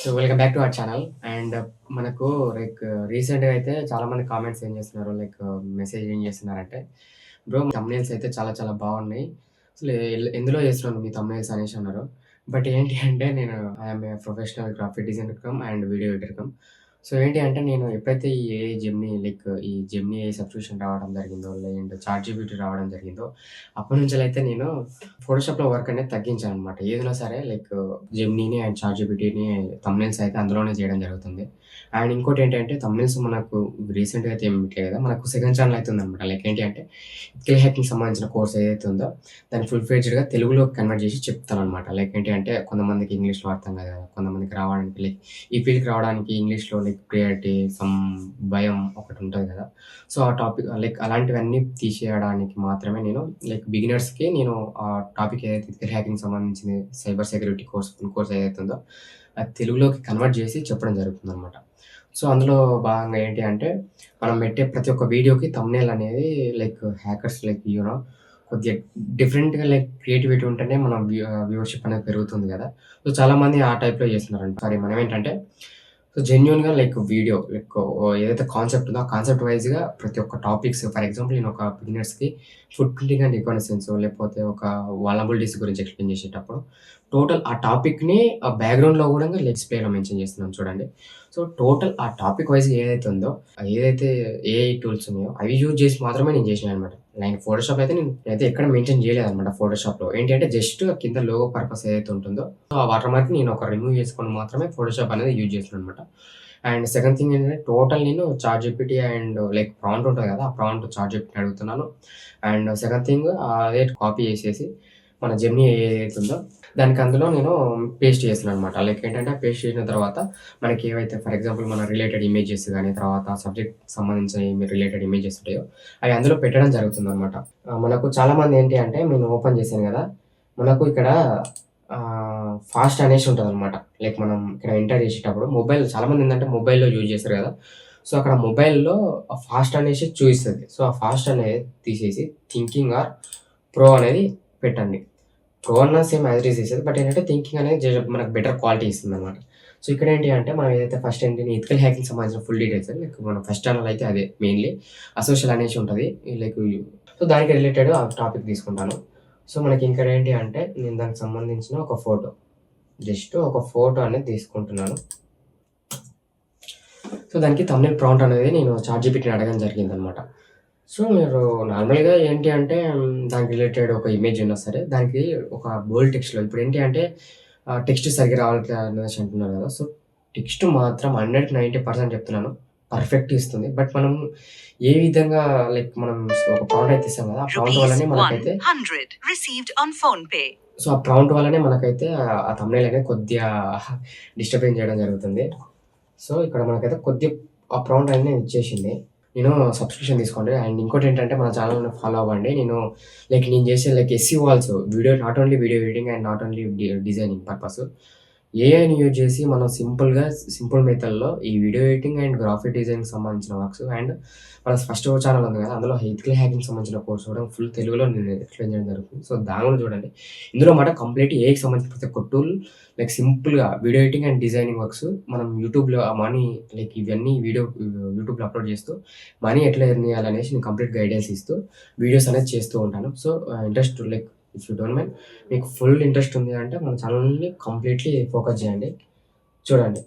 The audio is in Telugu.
So welcome back to our channel and మనకు లైక్ రీసెంట్గా అయితే చాలా మంది కామెంట్స్ ఏం చేస్తున్నారు? లైక్ మెసేజ్ ఏం చేస్తున్నారంటే బ్రో తమ్నేల్స్ అయితే చాలా చాలా బాగున్నాయి. అసలు ఎందులో చేస్తున్నాను మీ తమ్నేల్స్ అనేసి అన్నారు. బట్ ఏంటి అంటే నేను I'm a professional graphic designer cum and video editor cum so ఏంటి అంటే నేను ఎప్పుడైతే ఈ ఏ జెమ్ని లైక్ ఈ జెమ్ని ఏ సబ్స్క్రిప్షన్ రావడం జరిగిందో అండ్ చార్ట్ జీబీటీ రావడం జరిగిందో అప్పటి నుంచి అయితే నేను ఫోటోషాప్లో వర్క్ అనేది తగ్గించాను అనమాట ఏదైనా సరే లైక్ జెమ్నీని అండ్ చార్ట్ జీబీటీని తమ్నెల్స్ అయితే అందులోనే చేయడం జరుగుతుంది. అండ్ ఇంకోటి ఏంటంటే తమ్నెల్స్ మనకు రీసెంట్గా అయితే ఏమి కదా మనకు సెకండ్ ఛానల్ అయితే అనమాట లైక్ ఏంటి అంటే స్కిల్ హ్యాకింగ్ సంబంధించిన కోర్స్ ఏదైతే ఉందో దాన్ని ఫుల్ ఫ్లెడ్జ్డ్గా తెలుగులో కన్వర్ట్ చేసి చెప్తాను అనమాట లైక్ ఏంటి అంటే కొంతమందికి ఇంగ్లీష్లో అర్థం కాదు కదా కొంతమందికి రావడానికి లైక్ ఈ ఫీల్డ్కి రావడానికి ఇంగ్లీష్లో లైక్ ప్రియారిటీ సమ్ భయం ఒకటి ఉంటుంది కదా. సో ఆ టాపిక్ లైక్ అలాంటివన్నీ తీసేయడానికి మాత్రమే నేను లైక్ బిగినర్స్కి నేను ఆ టాపిక్ ఏదైతే స్కిల్ హ్యాకింగ్ సంబంధించింది సైబర్ సెక్యూరిటీ కోర్స్ కోర్స్ ఏదైతే ఉందో అది తెలుగులోకి కన్వర్ట్ చేసి చెప్పడం జరుగుతుంది అనమాట సో అందులో భాగంగా ఏంటి అంటే మనం పెట్టే ప్రతి ఒక్క వీడియోకి తమ్నేల్ అనేది లైక్ హ్యాకర్స్ లైక్ యూనో కొద్దిగా డిఫరెంట్గా లైక్ క్రియేటివిటీ ఉంటేనే మన వ్యూవర్షిప్ అనేది పెరుగుతుంది కదా. సో చాలామంది ఆ టైప్లో చేస్తున్నారంట. సరే మనం ఏంటంటే సో జెన్యున్గా లైక్ వీడియో లైక్ ఏదైతే కాన్సెప్ట్ ఉందో ఆ కాన్సెప్ట్ వైజ్గా ప్రతి ఒక్క టాపిక్స్ ఫర్ ఎగ్జాంపుల్ నేను ఒక బిగినర్స్కి ఫుడ్ ప్రింటింగ్ అండ్ రికగ్నెసెన్స్ లేకపోతే ఒక వాలబిలిటీస్ గురించి ఎక్స్ప్లెయిన్ చేసేటప్పుడు టోటల్ ఆ టాపిక్ని ఆ బ్యాక్గ్రౌండ్లో కూడా డిస్ప్లేలో మెన్షన్ చేస్తున్నాను చూడండి. సో టోటల్ ఆ టాపిక్ వైజ్ ఏదైతే ఉందో ఏదైతే ఏఐ టూల్స్ ఉన్నాయో అవి యూజ్ చేసి మాత్రమే నేను చేసిన అనమాట నేను ఫోటోషాప్ అయితే నేను అయితే ఎక్కడ మెన్షన్ చేయలేదు అనమాట ఫోటోషాప్లో ఏంటి అంటే జస్ట్ కింద లోగో పర్పస్ ఏదైతే ఉంటుందో ఆ వాటర్ మార్క్ నేను ఒక రిమూవ్ చేసుకొని మాత్రమే ఫోటోషాప్ అనేది యూజ్ చేస్తున్నాను అనమాట అండ్ సెకండ్ థింగ్ ఏంటంటే టోటల్ నేను చార్జ్ చెప్పిటి అండ్ లైక్ ప్రాంట్ ఉంటుంది కదా ఆ ప్రాంట్ చార్జ్ జీపీటీ అడుగుతున్నాను. అండ్ సెకండ్ థింగ్ అదే కాపీ చేసేసి మన జర్నీ ఏదైతుందో దానికి అందులో నేను పేస్ట్ చేస్తున్నాను అనమాట లైక్ ఏంటంటే పేస్ట్ చేసిన తర్వాత మనకి ఏవైతే ఫర్ ఎగ్జాంపుల్ మన రిలేటెడ్ ఇమేజెస్ కానీ తర్వాత సబ్జెక్ట్ సంబంధించిన రిలేటెడ్ ఇమేజెస్ ఉంటాయో అవి అందులో పెట్టడం జరుగుతుంది అనమాట మనకు చాలా మంది ఏంటి అంటే నేను ఓపెన్ చేశాను కదా మనకు ఇక్కడ ఫాస్ట్ అనేసి ఉంటుంది అనమాట లైక్ మనం ఇక్కడ ఎంటర్ చేసేటప్పుడు మొబైల్ చాలా మంది ఏంటంటే మొబైల్లో యూజ్ చేస్తారు కదా. సో అక్కడ మొబైల్లో ఫాస్ట్ అనేసి చూపిస్తుంది. సో ఆ ఫాస్ట్ అనేది తీసేసి థింకింగ్ ఆర్ ప్రో అనేది పెట్టండి. ప్రో సేమ్ యాజ్ ఇస్ ఇస్తుంది బట్ ఏంటంటే థింకింగ్ అనేది మనకు బెటర్ క్వాలిటీ ఇస్తుంది అనమాట సో ఇక్కడ ఏంటి అంటే మనం ఏదైతే ఫస్ట్ ఏంటి ఇథికల్ హ్యాకింగ్ సంబంధించిన ఫుల్ డీటెయిల్స్ లైక్ మన ఫస్ట్ ఛానల్ అయితే అదే మెయిన్లీ అసోషియల్ అనేసి ఉంటుంది. లైక్ సో దానికి రిలేటెడ్ ఆ టాపిక్ తీసుకుంటాను. సో మనకి ఇంకా ఏంటి అంటే నేను దానికి సంబంధించిన ఒక ఫోటో జస్ట్ ఒక ఫోటో అనేది తీసుకుంటున్నాను. సో దానికి తమిళ ప్రాంట్ అనేది నేను చార్ట్ జీపీటీని అడగడం జరిగింది అనమాట సో మీరు నార్మల్గా ఏంటి అంటే దానికి రిలేటెడ్ ఒక ఇమేజ్ ఉన్నా సరే దానికి ఒక బోల్డ్ టెక్స్ట్లో ఇప్పుడు ఏంటి అంటే టెక్స్ట్ సరిగ్గా రావాలి అనేసి అంటున్నారు కదా సో టెక్స్ట్ మాత్రం హండ్రెడ్ నైంటీ పర్సెంట్ చెప్తున్నాను పర్ఫెక్ట్ ఇస్తుంది. బట్ మనం ఏ విధంగా లైక్ మనం ఒక ప్రాంట్ అయితే ఇస్తాం కదా ఆ వల్లనే మనకైతే 100 received on phone pay. So ఆ ప్రాంట్ వల్లనే మనకైతే ఆ- తమిళ అనేది కొద్దిగా డిస్టర్బెన్స్ చేయడం జరుగుతుంది. సో ఇక్కడ మనకైతే కొద్దిగా ఆ ప్రాంట్ అనేది ఇచ్చేసింది నేను సబ్స్క్రిప్షన్ తీసుకోండి. అండ్ ఇంకోటి ఏంటంటే మన ఛానల్ని ఫాలో అవ్వండి. నేను లైక్ నేను చేసే like SC walls video not only video editing and not only designing purpose ఏఐని యూజ్ చేసి మనం సింపుల్గా సింపుల్ మెథడ్లో ఈ వీడియో ఎడిటింగ్ అండ్ గ్రాఫిక్ డిజైన్కి సంబంధించిన వర్క్స్ అండ్ మన ఫస్ట్ ఛానల్ ఉంది కదా అందులో ఎథికల్ హ్యాకింగ్ సంబంధించిన కోర్స్ కూడా ఫుల్ తెలుగులో నేను ఎక్స్ప్లెయిన్ చేయడం జరుగుతుంది. సో దానిలో చూడండి. ఇందులో మాట కంప్లీట్ ఏఐకి సంబంధించిన ప్రతి ఒక్క టూల్ లైక్ సింపుల్గా video editing and designing works మనం యూట్యూబ్లో మనీ లైక్ ఇవన్నీ వీడియో యూట్యూబ్లో అప్లోడ్ చేస్తూ మనీ ఎట్లా ఎర్న్ చేయాలనేసి నేను కంప్లీట్ గైడెన్స్ ఇస్తూ వీడియోస్ అనేది చేస్తూ ఉంటాను. So interest like if you don't mind మీకు ఫుల్ ఇంట్రెస్ట్ ఉంది అంటే మన ఛానల్ని కంప్లీట్లీ ఫోకస్ చేయండి. చూడండి.